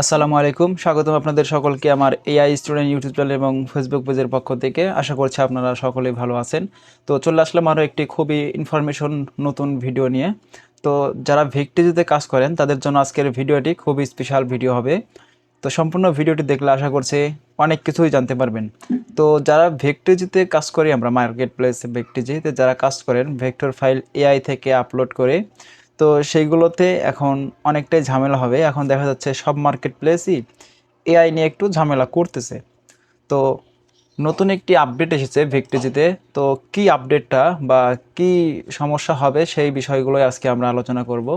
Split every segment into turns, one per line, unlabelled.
আসসালামু আলাইকুম। স্বাগতম আপনাদের সকলকে আমার এআই স্টুডেন্ট ইউটিউব চ্যানেল এবং ফেসবুক পেজের পক্ষ থেকে। আশা করছি আপনারা সকলেই ভালো আছেন। তো চলে আসলাম আরও একটি খুবই ইনফরমেশন নতুন ভিডিও নিয়ে। তো যারা ভিক্টিজিতে কাজ করেন, তাদের জন্য আজকের ভিডিওটি খুবই স্পেশাল ভিডিও হবে। তো সম্পূর্ণ ভিডিওটি দেখলে আশা করছি অনেক কিছুই জানতে পারবেন। তো যারা ভেক্টিজিতে কাজ করি, আমরা মার্কেট প্লেস ভেক্টিজিতে যারা কাজ করেন ভেক্টর ফাইল এআই থেকে আপলোড করে তো সেইগুলোতে এখন অনেকটাই ঝামেলা হবে। এখন দেখা যাচ্ছে সব মার্কেট প্লেসই এআই নিয়ে একটু ঝামেলা করতেছে। তো নতুন একটি আপডেট এসেছে ভেক্টিজিতে তো কি আপডেটটা বা কি সমস্যা হবে সেই বিষয়গুলোই আজকে আমরা আলোচনা করব।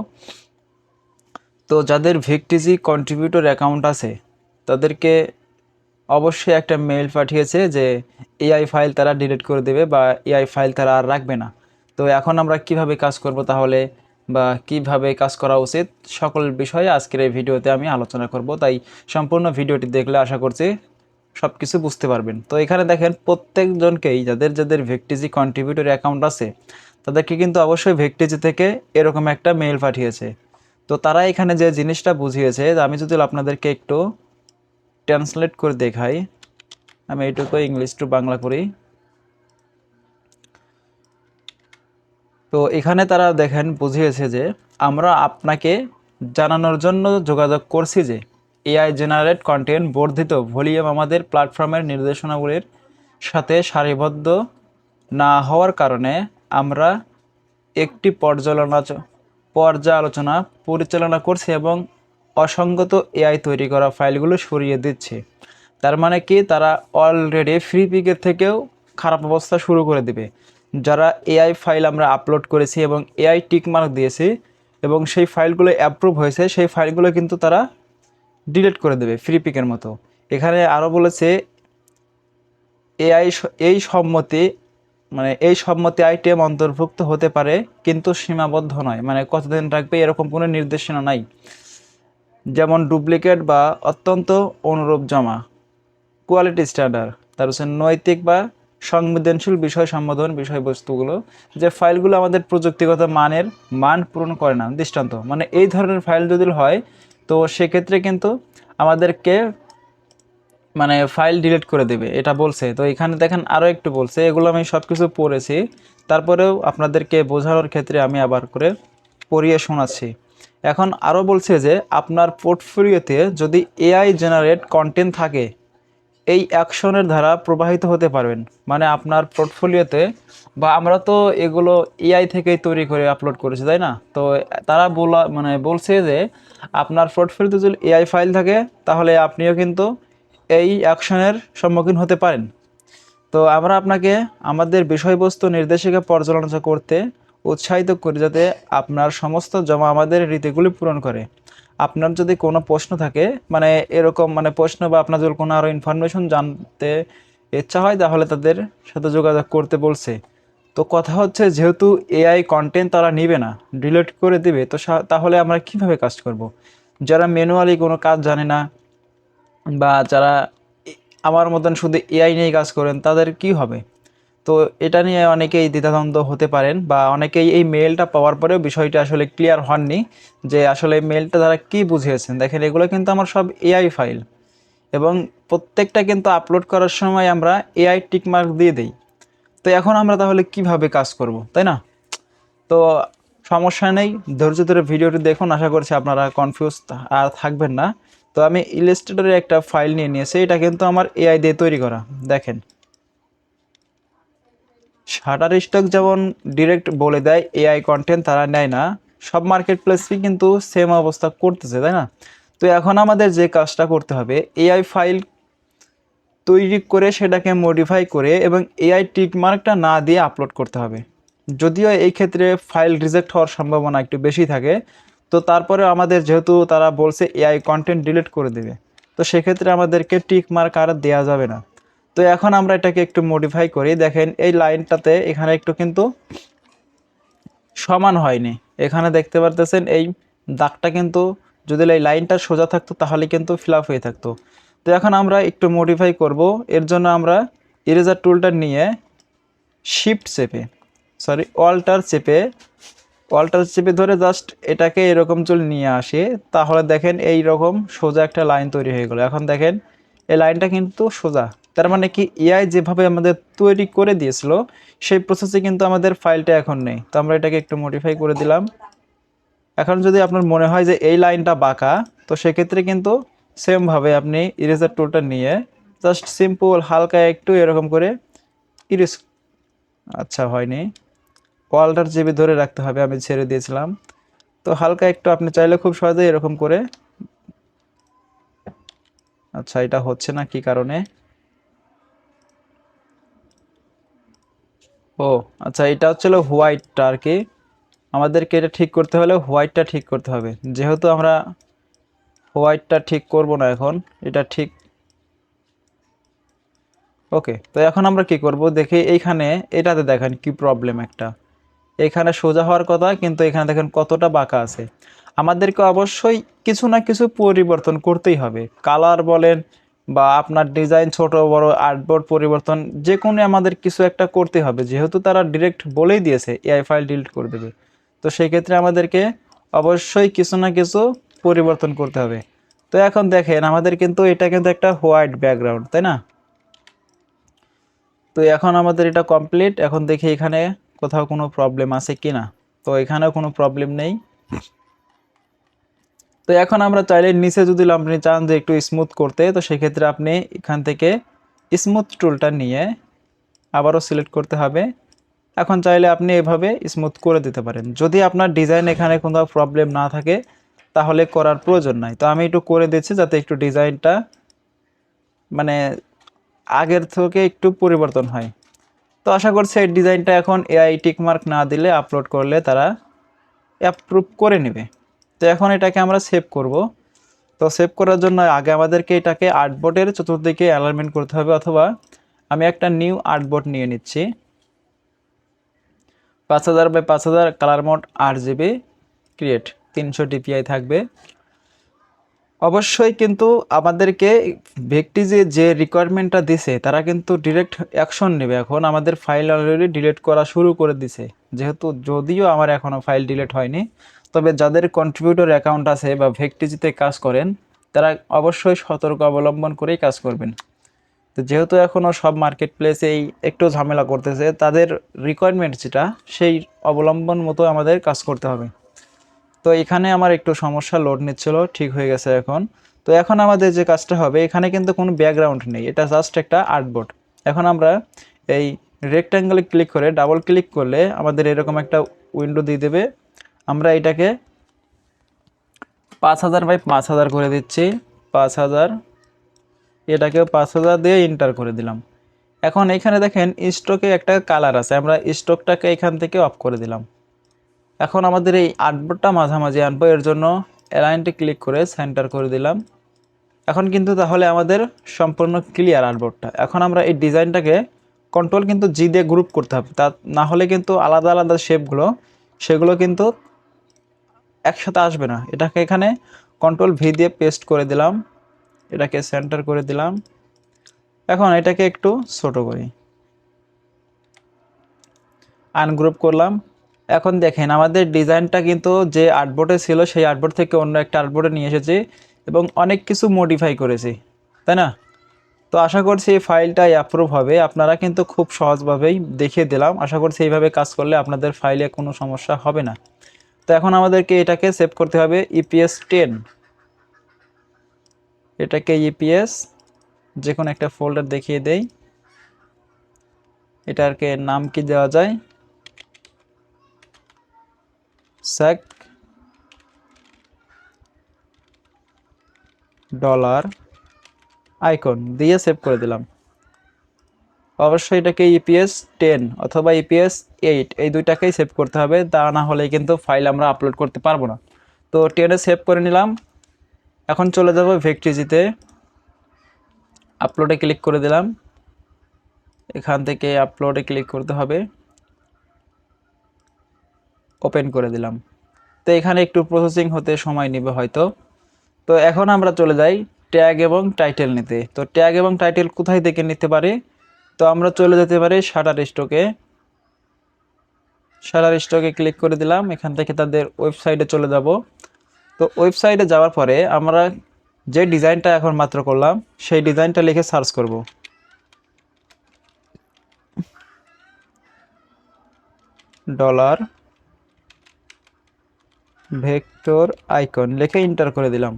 তো যাদের ভেক্টিজি কন্ট্রিবিউটর অ্যাকাউন্ট আছে, তাদেরকে অবশ্যই একটা মেইল পাঠিয়েছে যে এআই ফাইল তারা ডিলিট করে দেবে বা এআই ফাইল তারা আর রাখবে না। তো এখন আমরা কীভাবে কাজ করব তাহলে বা কীভাবে কাজ করা উচিত সকল বিষয়ে আজকের এই ভিডিওতে আমি আলোচনা করব। তাই সম্পূর্ণ ভিডিওটি দেখলে আশা করছি সব কিছু বুঝতে পারবেন। তো এখানে দেখেন প্রত্যেকজনকেই যাদের যাদের ভেক্টিজি কন্ট্রিবিউটর অ্যাকাউন্ট আছে, তাদেরকে কিন্তু অবশ্যই ভেক্টিজি থেকে এরকম একটা মেইল পাঠিয়েছে। তো তারা এখানে যে জিনিসটা বুঝিয়েছে আমি যদি আপনাদেরকে একটু ট্রান্সলেট করে দেখাই। আমি এইটুকু ইংলিশ টু বাংলা করি। তো এখানে তারা দেখেন বুঝিয়েছে যে আমরা আপনাকে জানানোর জন্য যোগাযোগ করছি যে এআই জেনারেট কন্টেন্ট বর্ধিত ভলিউম আমাদের প্ল্যাটফর্মের নির্দেশনাগুলির সাথে সারিবদ্ধ না হওয়ার কারণে আমরা একটি পর্যালোচনা পর্যালোচনা পরিচালনা করছি এবং অসঙ্গত এআই তৈরি করা ফাইলগুলো সরিয়ে দিচ্ছে। তার মানে কি? তারা অলরেডি ফ্রি পিকের থেকেও খারাপ অবস্থা শুরু করে দেবে। যারা এআই ফাইল আমরা আপলোড করেছি এবং এআই টিকমার্ক দিয়েছি এবং সেই ফাইলগুলো অ্যাপ্রুভ হয়েছে, সেই ফাইলগুলো কিন্তু তারা ডিলিট করে দেবে ফ্রি পিকের মতো। এখানে আরও বলেছে এআই এই সম্মতি মানে এই সম্মতি আইটেম অন্তর্ভুক্ত হতে পারে, কিন্তু সীমাবদ্ধ নয়। মানে কতদিন রাখবে এরকম কোনো নির্দেশনা নাই। যেমন ডুপ্লিকেট বা অত্যন্ত অনুরূপ জমা কোয়ালিটি স্ট্যান্ডার্ড তার হচ্ছে নৈতিক বা সংবেদনশীল বিষয় সম্বোধন বিষয়বস্তুগুলো, যে ফাইলগুলো আমাদের প্রযুক্তিগত মানের মান পূরণ করে না, দৃষ্টান্ত। মানে এই ধরনের ফাইল যদি হয়, তো সেক্ষেত্রে কিন্তু আমাদেরকে মানে ফাইল ডিলিট করে দেবে, এটা বলছে। তো এখানে দেখেন আরও একটু বলছে, এগুলো আমি সব কিছু পড়েছি, তারপরেও আপনাদেরকে বোঝানোর ক্ষেত্রে আমি আবার করে পড়িয়ে শোনাচ্ছি। এখন আরও বলছে যে, আপনার পোর্টফোলিওতে যদি এআই জেনারেট কন্টেন্ট থাকে এই অ্যাকশনের দ্বারা প্রবাহিত হতে পারবেন। মানে আপনার পোর্টফোলিওতে বা আমরা তো এগুলো এআই থেকেই তৈরি করে আপলোড করেছি, তাই না? তো তারা বলা মানে বলছে যে আপনার পোর্টফোলিওতে যদি এআই ফাইল থাকে, তাহলে আপনিও কিন্তু এই অ্যাকশনের সম্মুখীন হতে পারেন। তো আমরা আপনাকে আমাদের বিষয়বস্তু নির্দেশিকা পর্যালোচনা করতে উৎসাহিত করি যাতে আপনার সমস্ত জমা আমাদের রীতিগুলি পূরণ করে। আপনার যদি কোনো প্রশ্ন থাকে মানে এরকম মানে প্রশ্ন বা আপনার যদি কোনো আরও ইনফরমেশন জানতে ইচ্ছা হয়, তাহলে তাদের সাথে যোগাযোগ করতে বলছে তো কথা হচ্ছে, যেহেতু এআই কন্টেন্ট তারা নিবে না ডিলিট করে দিবে, তো তাহলে আমরা কীভাবে কাজ করব। যারা ম্যানুয়ালি কোনো কাজ জানে না, বা যারা আমার মতন শুধু এআই নিয়ে কাজ করেন, তাদের কি হবে তো এটা নিয়ে অনেকেই দ্বিধাদ্বন্দ্ব হতে পারেন বা অনেকেই এই মেলটা পাওয়ার পরেও বিষয়টা আসলে ক্লিয়ার হননি যে আসলে মেলটা তারা কি বুঝিয়েছেন। দেখেন, এগুলো কিন্তু আমার সব এআই ফাইল এবং প্রত্যেকটা কিন্তু আপলোড করার সময় আমরা এআই টিকমার্ক দিয়ে দিই। তো এখন আমরা তাহলে কীভাবে কাজ করব, তাই না? তো সমস্যা নেই, ধৈর্য ধরে ভিডিওটি দেখুন, আশা করছি আপনারা কনফিউজ আর থাকবেন না। তো আমি ইলাস্ট্রেটরের একটা ফাইল নিয়ে নিয়েছি, এটা কিন্তু আমার এআই দিয়ে তৈরি করা। দেখেন শাটার স্টক যেমন ডিরেক্ট বলে দেয় এআই কন্টেন্ট তারা নেয় না, সব মার্কেট প্লেসই কিন্তু সেম অবস্থা করতেছে, তাই না? তো এখন আমাদের যে কাজটা করতে হবে এআই ফাইল তৈরি করে সেটাকে মডিফাই করে এবং এআই টিকমার্কটা না দিয়ে আপলোড করতে হবে। যদিও এই ক্ষেত্রে ফাইল রিজেক্ট হওয়ার সম্ভাবনা একটু বেশি থাকে, তো তারপরে আমাদের যেহেতু তারা বলছে এআই কন্টেন্ট ডিলিট করে দেবে, তো সেক্ষেত্রে আমাদেরকে টিক মার্ক আর দেওয়া যাবে না। তো এখন আমরা এটাকে একটু মডিফাই করি। দেখেন, এই লাইনটাতে এখানে একটু কিন্তু সমান হয়নি। এখানে দেখতে পারতেছেন, এই দাগটা কিন্তু যদি এই লাইনটা সোজা থাকতো, তাহলে কিন্তু ফিল হয়ে থাকতো। তো এখন আমরা একটু মডিফাই করব। এর জন্য আমরা ইরেজার টুলটা নিয়ে শিফট চেপে সরি অল্টার চেপে কলটা চেপে ধরে জাস্ট এটাকে এরকম চুল নিয়ে আসে। তাহলে দেখেন এই রকম সোজা একটা লাইন তৈরি হয়ে গেলো। এখন দেখেন, এই লাইনটা কিন্তু সোজা। তার মানে কি এআই যেভাবে আমাদের তৈরি করে দিয়েছিল, সেই প্রসেসে কিন্তু আমাদের ফাইলটা এখন নেই। তো আমরা এটাকে একটু মডিফাই করে দিলাম। এখন যদি আপনার মনে হয় যে এই লাইনটা বাঁকা, তো সেক্ষেত্রে কিন্তু সেমভাবে আপনি ইরেজার টুলটা নিয়ে জাস্ট সিম্পল হালকা একটু এরকম করে ইরেজ আচ্ছা হয়নি। কলটার চেপে ধরে রাখতে হবে, আমি ছেড়ে দিয়েছিলাম। তো হালকা একটু, আপনি চাইলে খুব সহজেই এরকম করে আচ্ছা এটা হচ্ছে না কি কারণে? ও আচ্ছা এটা হচ্ছিল হোয়াইটটা আর কি। আমাদেরকে এটা ঠিক করতে হলে হোয়াইটটা ঠিক করতে হবে। যেহেতু আমরা হোয়াইটটা ঠিক করব না এখন, এটা ঠিক। ওকে, তো এখন আমরা কি করব? দেখি, এইখানে, এটাতে দেখেন কি প্রবলেম একটা। এখানে সোজা হওয়ার কথা, কিন্তু এখানে দেখেন কতটা বাঁকা আছে। আমাদেরকে অবশ্যই কিছু না কিছু পরিবর্তন করতেই হবে। কালার বলেন বা আপনার ডিজাইন ছোট, বড় আর্টবোর্ড পরিবর্তন যে কোনো আমাদের কিছু একটা করতে হবে। যেহেতু তারা ডিরেক্ট বলেই দিয়েছে এআই ফাইল ডিলিট করে দেবে। তো সেই ক্ষেত্রে আমাদেরকে অবশ্যই কিছু না কিছু পরিবর্তন করতে হবে। তো এখন দেখেন, আমাদের কিন্তু এটা কিন্তু একটা হোয়াইট ব্যাকগ্রাউন্ড তাই না? তো এখন আমাদের এটা কমপ্লিট এখন দেখি এখানে কোথাও কোনো প্রবলেম আছে কি না তো এখানেও কোনো প্রবলেম নেই। তো এখন আমরা চাইলে নিচে যদি আপনি চান যে একটু স্মুথ করতে, তো সেক্ষেত্রে আপনি এখান থেকে স্মুথ টুলটা নিয়ে আবারও সিলেক্ট করতে হবে। এখন চাইলে আপনি এভাবে স্মুথ করে দিতে পারেন। যদি আপনার ডিজাইন এখানে কোনো প্রবলেম না থাকে, তাহলে করার প্রয়োজন নাই। তো আমি একটু করে দিচ্ছি যাতে একটু ডিজাইনটা মানে আগের থেকে একটু পরিবর্তন হয়। তো আশা করছি এই ডিজাইনটা এখন এআই টিকমার্ক না দিলে আপলোড করলে তারা অ্যাপ্রুভ করে নেবে। তো এখন এটাকে আমরা সেভ করব। তো সেভ করার জন্য আগে আমাদেরকে এটাকে আর্টবোর্ডের চতুর্দিকে অ্যালাইনমেন্ট করতে হবে অথবা আমি একটা নিউ আর্টবোর্ড নিয়ে নিচ্ছি। পাঁচ হাজার বাই পাঁচ হাজার কালার মোড আট জিবি ক্রিয়েট তিনশো ডিপিআই থাকবে। অবশ্যই কিন্তু আমাদেরকে ব্যক্তি যে যে রিকোয়ারমেন্টটা দিছে, তারা কিন্তু ডিরেক্ট অ্যাকশন নেবে। এখন আমাদের ফাইল অলরেডি ডিলিট করা শুরু করে দিছে। যেহেতু যদিও আমার এখনও ফাইল ডিলিট হয়নি তবে যাদের কন্ট্রিবিউটর অ্যাকাউন্ট আছে বা ভেকটিজিতে কাজ করেন, তারা অবশ্যই সতর্ক অবলম্বন করেই কাজ করবেন। তো যেহেতু এখনও সব মার্কেট প্লেসেই একটু ঝামেলা করতেছে, তাদের রিকোয়ারমেন্ট যেটা, সেই অবলম্বন মতো আমাদের কাজ করতে হবে। তো এখানে আমার একটু সমস্যা লোড নিচ্ছিল, ঠিক হয়ে গেছে এখন। তো এখন আমাদের যে কাজটা হবে, এখানে কিন্তু কোনো ব্যাকগ্রাউন্ড নেই, এটা জাস্ট একটা আর্টবোর্ড এখন আমরা এই রেক্ট্যাঙ্গেলে ক্লিক করে ডাবল ক্লিক করলে আমাদের এরকম একটা উইন্ডো দিয়ে দেবে। আমরা এটাকে পাঁচ হাজার বাই পাঁচ হাজার করে দিচ্ছি। পাঁচ হাজার। এটাকে পাঁচ হাজার দিয়ে ইন্টার করে দিলাম। এখন এখানে দেখেন স্টকে একটা কালার আছে। আমরা স্টকটাকে এখান থেকে অফ করে দিলাম। এখন আমাদের এই আর্টবোর্ডটা মাঝামাঝি আনব। এর জন্য অ্যালাইনটি ক্লিক করে সেন্টার করে দিলাম। এখন কিন্তু তাহলে আমাদের সম্পূর্ণ ক্লিয়ার আর্টবোর্ডটা এখন আমরা এই ডিজাইনটাকে কন্ট্রোল কিন্তু জি দিয়ে গ্রুপ করতে হবে। তা না হলে কিন্তু আলাদা আলাদা শেপগুলো সেগুলো কিন্তু একসাথে আসবে না। এটাকে এখানে কন্ট্রোল ভি দিয়ে পেস্ট করে দিলাম। এটাকে সেন্টার করে দিলাম। এখন এটাকে একটু ছোট করি। আনগ্রুপ করলাম। এখন দেখেন, আমাদের ডিজাইনটা কিন্তু যে আর্টবোর্ডে ছিল, সেই আর্টবোর্ড থেকে অন্য একটা আর্টবোর্ডে নিয়ে এসেছি এবং অনেক কিছু মডিফাই করেছি, তাই না? তো আশা করছি এই ফাইলটা অ্যাপ্রুভ হবে। আপনারা কিন্তু খুব সহজভাবেই দেখিয়ে দিলাম। আশা করছি এইভাবে কাজ করলে আপনাদের ফাইলে কোনো সমস্যা হবে না। তো এখন আমাদেরকে এটাকে সেভ করতে হবে ইপিএস টেন এটাকে ইপিএস যে কোনো একটা ফোল্ডার দেখিয়ে দেই। এটাকে নাম কি দেওয়া যায়? স্যাক ডলার আইকন দিয়ে সেভ করে দিলাম। অবশ্যই এটাকে ইপিএস টেন অথবা ইপিএস এইট এই দুইটাকেই সেভ করতে হবে। তা না হলে কিন্তু ফাইল আমরা আপলোড করতে পারব না। তো টেনে সেভ করে নিলাম। এখন চলে যাব ভেক্টিজিতে আপলোডে ক্লিক করে দিলাম। এখান থেকে আপলোডে ক্লিক করতে হবে। ওপেন করে দিলাম। তো এখানে একটু প্রসেসিং হতে সময় নেবে হয়তো। তো এখন আমরা চলে যাই ট্যাগ এবং টাইটেল নিতে। তো ট্যাগ এবং টাইটেল কোথায় থেকে নিতে পারে? তো আমরা চলে যেতে পারি শাটার স্টকে। সেলার স্টকে ক্লিক করে দিলাম, এখান থেকে তাদের ওয়েবসাইটে চলে যাব। তো ওয়েবসাইটে যাওয়ার পরে আমরা যে ডিজাইনটা এখন মাত্র করলাম, সেই ডিজাইনটা লিখে সার্চ করব। ডলার ভেক্টর আইকন লিখে ইন্টার করে দিলাম।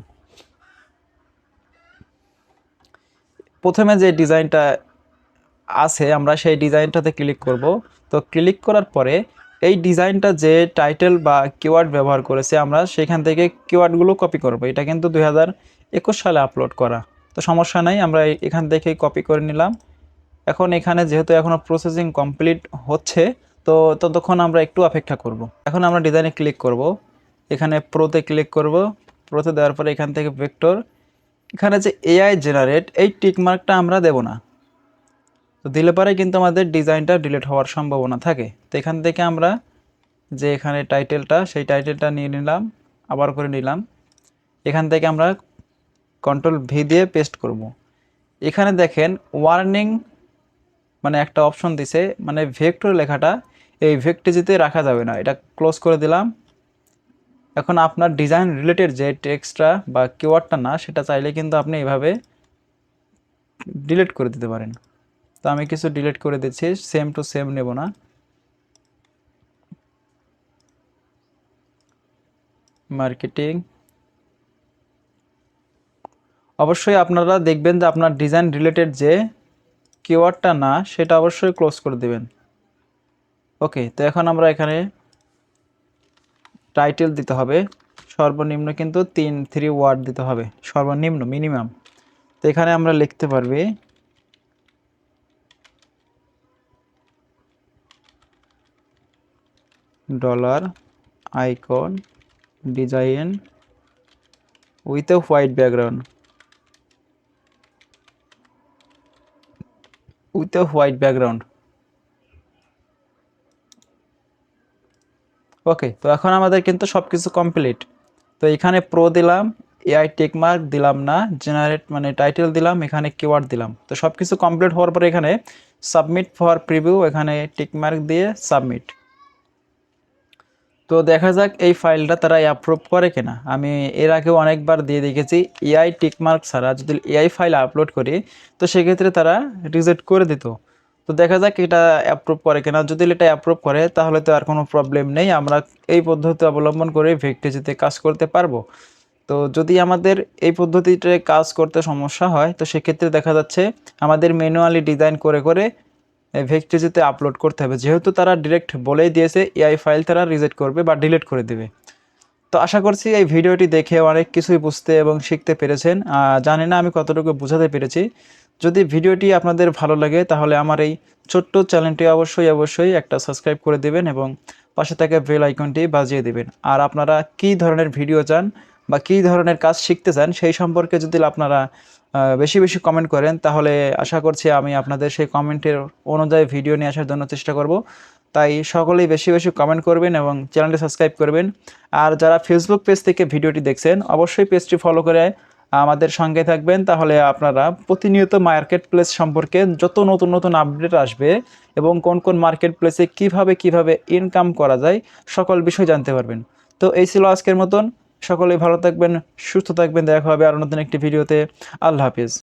প্রথমে যে ডিজাইনটা আছে, আমরা সেই ডিজাইনটাতে ক্লিক করব। তো ক্লিক করার পরে এই ডিজাইনটা যে টাইটেল বা কিওয়ার্ড ব্যবহার করেছে, আমরা সেখান থেকে কিওয়ার্ডগুলো কপি করব। এটা কিন্তু দুই হাজার একুশ সালে আপলোড করা। তো সমস্যা নাই, আমরা এখান থেকেই কপি করে নিলাম। এখন এখানে যেহেতু এখনও প্রসেসিং কমপ্লিট হচ্ছে, তো ততক্ষণ আমরা একটু অপেক্ষা করব। এখন আমরা ডিজাইনে ক্লিক করব। এখানে প্রোতে ক্লিক করব। প্রোতে দেওয়ার পরে এখান থেকে ভেক্টর। এখানে যে এআই জেনারেট, এই টিকমার্কটা আমরা দেব না। তো দিলে পরে কিন্তু আমাদের ডিজাইনটা ডিলিট হওয়ার সম্ভাবনা থাকে। তো এখান থেকে আমরা যে এখানে টাইটেলটা, সেই টাইটেলটা নিয়ে নিলাম, আবার করে নিলাম। এখান থেকে আমরা কন্ট্রোল ভি দিয়ে পেস্ট করব। এখানে দেখেন ওয়ার্নিং মানে একটা অপশন দিছে মানে ভেক্টর লেখাটা এই ভেক্টেজিতে রাখা যাবে না। এটা ক্লোজ করে দিলাম। এখন আপনার ডিজাইন রিলেটেড যে টেক্সটটা বা কিওয়ার্ডটা না, সেটা চাইলে কিন্তু আপনি এভাবে ডিলিট করে দিতে পারেন। তো আমি কিছু ডিলিট করে দিচ্ছি সেম টু সেম নেব না। মার্কেটিং অবশ্যই আপনারা দেখবেন যে আপনার ডিজাইন রিলেটেড যে কিওয়ার্ডটা না, সেটা অবশ্যই ক্লোজ করে দেবেন। ওকে তো এখন আমরা এখানে টাইটেল দিতে হবে। সর্বনিম্ন কিন্তু তিন থ্রি ওয়ার্ড দিতে হবে। সর্বনিম্ন মিনিমাম তো এখানে আমরা লিখতে পারবি dollar, icon, design with a white background. With a white background. Okay, তো এখন আমাদের কিন্তু সব কিছু কমপ্লিট। তো এখানে প্রো দিলাম, এআই টেকমার্ক দিলাম না, জেনারেট মানে টাইটেল দিলাম, এখানে কিওয়ার্ড দিলাম। তো সব কিছু কমপ্লিট হওয়ার পরে এখানে সাবমিট ফর প্রিভিউ, এখানে টেকমার্ক দিয়ে সাবমিট। তো দেখা যাক এই ফাইলটা তারা অ্যাপ্রুভ করে কিনা। আমি এর আগেও অনেকবার দিয়ে দেখেছি এআই টিকমার্ক ছাড়া যদি এআই ফাইল আপলোড করি, তো সেক্ষেত্রে তারা রিজেক্ট করে দিত। তো দেখা যাক এটা অ্যাপ্রুভ করে কিনা। যদি এটা অ্যাপ্রুভ করে, তাহলে তো আর কোনো প্রবলেম নেই। আমরা এই পদ্ধতি অবলম্বন করে ভেক্টেজিতে কাজ করতে পারব। তো যদি আমাদের এই পদ্ধতিতে কাজ করতে সমস্যা হয়, তো সেক্ষেত্রে দেখা যাচ্ছে আমাদের ম্যানুয়ালি ডিজাইন করে করে ভেক্টেজিতে আপলোড করতে হবে। যেহেতু তারা ডিরেক্ট বলেই দিয়েছে এআই ফাইল তারা রিজেক্ট করবে বা ডিলিট করে দেবে। তো আশা করছি এই ভিডিওটি দেখে অনেক কিছুই বুঝতে এবং শিখতে পেরেছেন। জানি না আমি কতটুকু বোঝাতে পেরেছি। যদি ভিডিওটি আপনাদের ভালো লাগে, তাহলে আমার এই ছোট্ট চ্যানেলটি অবশ্যই অবশ্যই একটা সাবস্ক্রাইব করে দেবেন এবং পাশে থাকা বেল আইকনটি বাজিয়ে দেবেন। আর আপনারা কী ধরনের ভিডিও চান বা কী ধরনের কাজ শিখতে চান, সেই সম্পর্কে যদি আপনারা বেশি বেশি কমেন্ট করেন, তাহলে আশা করছি আমি আপনাদের সেই কমেন্টের অনুযায়ী ভিডিও নিয়ে আসার জন্য চেষ্টা করব। তাই সকলেই বেশি বেশি কমেন্ট করবেন এবং চ্যানেলটি সাবস্ক্রাইব করবেন। আর যারা ফেসবুক পেজ থেকে ভিডিওটি দেখছেন, অবশ্যই পেজটি ফলো করে আমাদের সঙ্গে থাকবেন। তাহলে আপনারা প্রতিনিয়ত মার্কেট প্লেস সম্পর্কে যত নতুন নতুন আপডেট আসবে এবং কোন কোন মার্কেট প্লেসে কীভাবে কীভাবে ইনকাম করা যায়, সকল বিষয় জানতে পারবেন। তো এই ছিল আজকের মতন। সকলেই ভালো থাকবেন সুস্থ থাকবেন। দেখা হবে আর নতুন একটি ভিডিওতে। আল্লাহ হাফিজ।